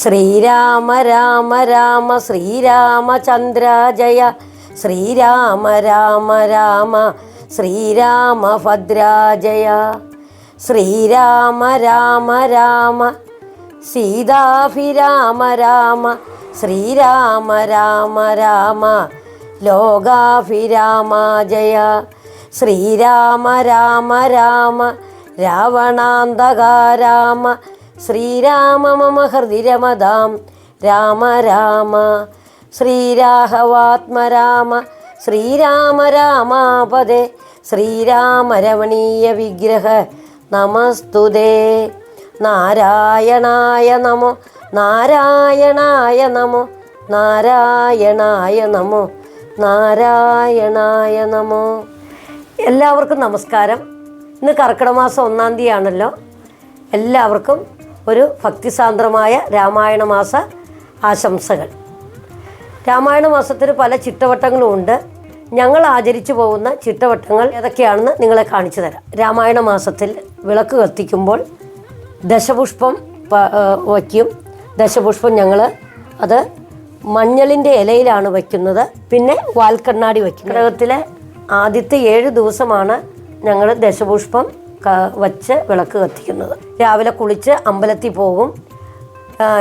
ശ്രീരാമ രാമ രാമ ശ്രീരാമചന്ദ്ര ജയ. ശ്രീരാമ രാമ രാമ ശ്രീരാമ ജയ. ശ്രീരാമ രാമ രാമ സീതാഭിരാമ രാമ ശ്രീരാമ രാമ രാമ ലോകാഭിരാമ ജയ. ശ്രീരാമ രാമ രാമ രാവണാന്തകാരാമ രാമ ശ്രീരാമ മമ ഹൃദിരമതാം രാമ രാമ. ശ്രീരാഘവാത്മരാമ. ശ്രീരാമ രാമാപദേ. ശ്രീരാമ രമണീയ വിഗ്രഹ. നമസ്തുതേ. നാരായണായ നമോ. നാരായണായ നമോ. നാരായണായ നമോ. നാരായണായ നമോ. എല്ലാവർക്കും നമസ്കാരം. ഇന്ന് കർക്കിടക മാസം ഒന്നാം തീയതിയാണല്ലോ. എല്ലാവർക്കും ഒരു ഭക്തിസാന്ദ്രമായ രാമായണ മാസ ആശംസകൾ. രാമായണ മാസത്തിന് പല ചിട്ടവട്ടങ്ങളും ഉണ്ട്. ഞങ്ങൾ ആചരിച്ചു പോകുന്ന ചിട്ടവട്ടങ്ങൾ ഏതൊക്കെയാണെന്ന് നിങ്ങളെ കാണിച്ചു തരാം. രാമായണ മാസത്തിൽ വിളക്ക് കത്തിക്കുമ്പോൾ ദശപുഷ്പം വയ്ക്കും. ദശപുഷ്പം ഞങ്ങൾ അത് മഞ്ഞളിന്റെ ഇലയിലാണ് വയ്ക്കുന്നത്. പിന്നെ വാൽക്കണ്ണാടി വയ്ക്കും. ഗ്രഹത്തിലെ ആദ്യത്തെ ഏഴ് ദിവസമാണ് ഞങ്ങൾ ദശപുഷ്പം വച്ച് വിളക്ക് കത്തിക്കുന്നത്. രാവിലെ കുളിച്ച് അമ്പലത്തിൽ പോകും.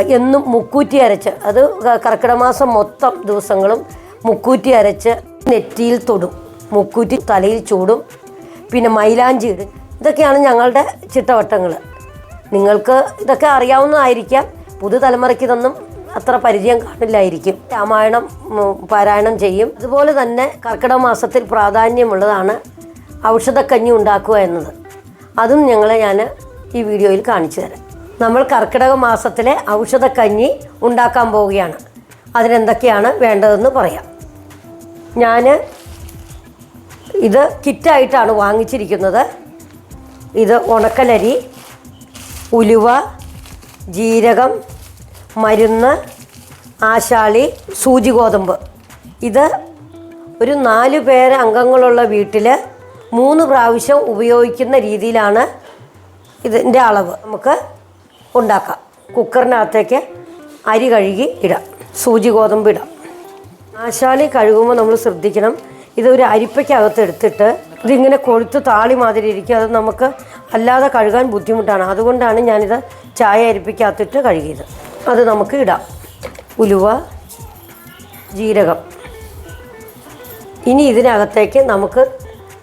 എന്നും മുക്കൂറ്റി അരച്ച്. അത് കർക്കിടക മാസം മൊത്തം ദിവസങ്ങളും മുക്കൂറ്റി അരച്ച് നെറ്റിയിൽ തൊടും. മുക്കൂറ്റി തലയിൽ ചൂടും. പിന്നെ മൈലാഞ്ചി ഇടും. ഇതൊക്കെയാണ് ഞങ്ങളുടെ ചിട്ടവട്ടങ്ങൾ. നിങ്ങൾക്ക് ഇതൊക്കെ അറിയാവുന്നതായിരിക്കാം. പുതുതലമുറയ്ക്ക് ഇതൊന്നും അത്ര പരിചയം കാണില്ലായിരിക്കും. രാമായണം പാരായണം ചെയ്യും. അതുപോലെ തന്നെ കർക്കിടക മാസത്തിൽ പ്രാധാന്യമുള്ളതാണ് ഔഷധക്കഞ്ഞി ഉണ്ടാക്കുക എന്നത്. അതും ഞങ്ങളെ ഞാൻ ഈ വീഡിയോയിൽ കാണിച്ചു തരാം. നമ്മൾ കർക്കിടക മാസത്തിലെ ഔഷധക്കഞ്ഞി ഉണ്ടാക്കാൻ പോവുകയാണ്. അതിനെന്തൊക്കെയാണ് വേണ്ടതെന്ന് പറയാം. ഞാൻ ഇത് കിറ്റായിട്ടാണ് വാങ്ങിച്ചിരിക്കുന്നത്. ഇത് ഉണക്കലരി ഉലുവ ജീരകം മരുന്ന് ആശാളി സൂചി ഗോതമ്പ്. ഇത് ഒരു നാല് പേര് അംഗങ്ങളുള്ള വീട്ടിൽ മൂന്ന് പ്രാവശ്യം ഉപയോഗിക്കുന്ന രീതിയിലാണ് ഇതിന്റെ അളവ് നമുക്ക് ഉണ്ടാക്കാം. കുക്കറിനകത്തേക്ക് അരി കഴുകി ഇടാം. സൂചി ഗോതമ്പ് ഇടാം. ആശാലി കഴുകുമ്പോൾ നമ്മൾ ശ്രദ്ധിക്കണം. ഇതൊരു അരിപ്പയ്ക്കകത്ത് എടുത്തിട്ട് ഇതിങ്ങനെ കൊഴുത്ത് താളി മാതിരി ഇരിക്കും. അത് നമുക്ക് അല്ലാതെ കഴുകാൻ ബുദ്ധിമുട്ടാണ്. അതുകൊണ്ടാണ് ഞാനിത് ചായ അരിപ്പയ്ക്കകത്തിട്ട് കഴുകിയത്. അത് നമുക്ക് ഇടാം. ഉലുവ ജീരകം. ഇനി ഇതിനകത്തേക്ക് നമുക്ക്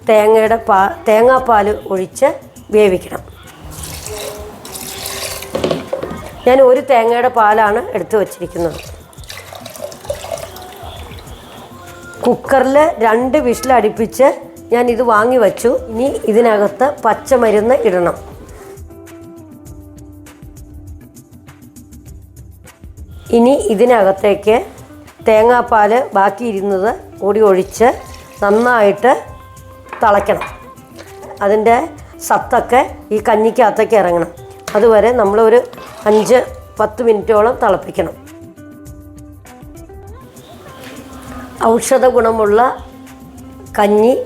തേങ്ങയുടെ പാ തേങ്ങാപ്പാൽ ഒഴിച്ച് വേവിക്കണം. ഞാൻ ഒരു തേങ്ങയുടെ പാലാണ് എടുത്തു വച്ചിരിക്കുന്നത്. കുക്കറിൽ രണ്ട് വിഷിലടുപ്പിച്ച് ഞാൻ ഇത് വാങ്ങി വച്ചു. ഇനി ഇതിനകത്ത് പച്ചമരുന്ന് ഇടണം. ഇനി ഇതിനകത്തേക്ക് തേങ്ങാപ്പാൽ ബാക്കിയിരുന്നത് കൂടി ഒഴിച്ച് നന്നായിട്ട് തിളയ്ക്കണം. അതിന്റെ സത്തൊക്കെ ഈ കഞ്ഞിക്കകത്തേക്ക് ഇറങ്ങണം. അതുവരെ നമ്മളൊരു അഞ്ച് പത്ത് മിനിറ്റോളം തിളപ്പിക്കണം. ഔഷധ ഗുണമുള്ള കഞ്ഞി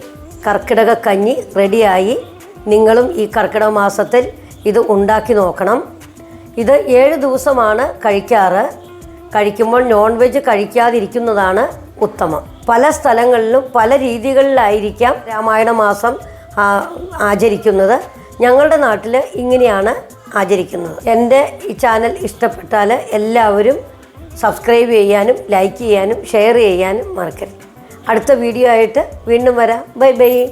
കർക്കിടക കഞ്ഞി റെഡിയായി. നിങ്ങളും ഈ കർക്കിടക മാസത്തിൽ ഇത് ഉണ്ടാക്കി നോക്കണം. ഇത് ഏഴ് ദിവസമാണ് കഴിക്കാറ്. കഴിക്കുമ്പോൾ നോൺ വെജ് കഴിക്കാതിരിക്കുന്നതാണ് ഉത്തമം. പല സ്ഥലങ്ങളിലും പല രീതികളിലായിരിക്കാം രാമായണ മാസം ആചരിക്കുന്നത്. ഞങ്ങളുടെ നാട്ടിൽ ഇങ്ങനെയാണ് ആചരിക്കുന്നത്. എന്റെ ഈ ചാനൽ ഇഷ്ടപ്പെട്ടാൽ എല്ലാവരും സബ്സ്ക്രൈബ് ചെയ്യാനും ലൈക്ക് ചെയ്യാനും ഷെയർ ചെയ്യാനും മറക്കരുത്. അടുത്ത വീഡിയോ ആയിട്ട് വീണ്ടും വരാം. Bye bye.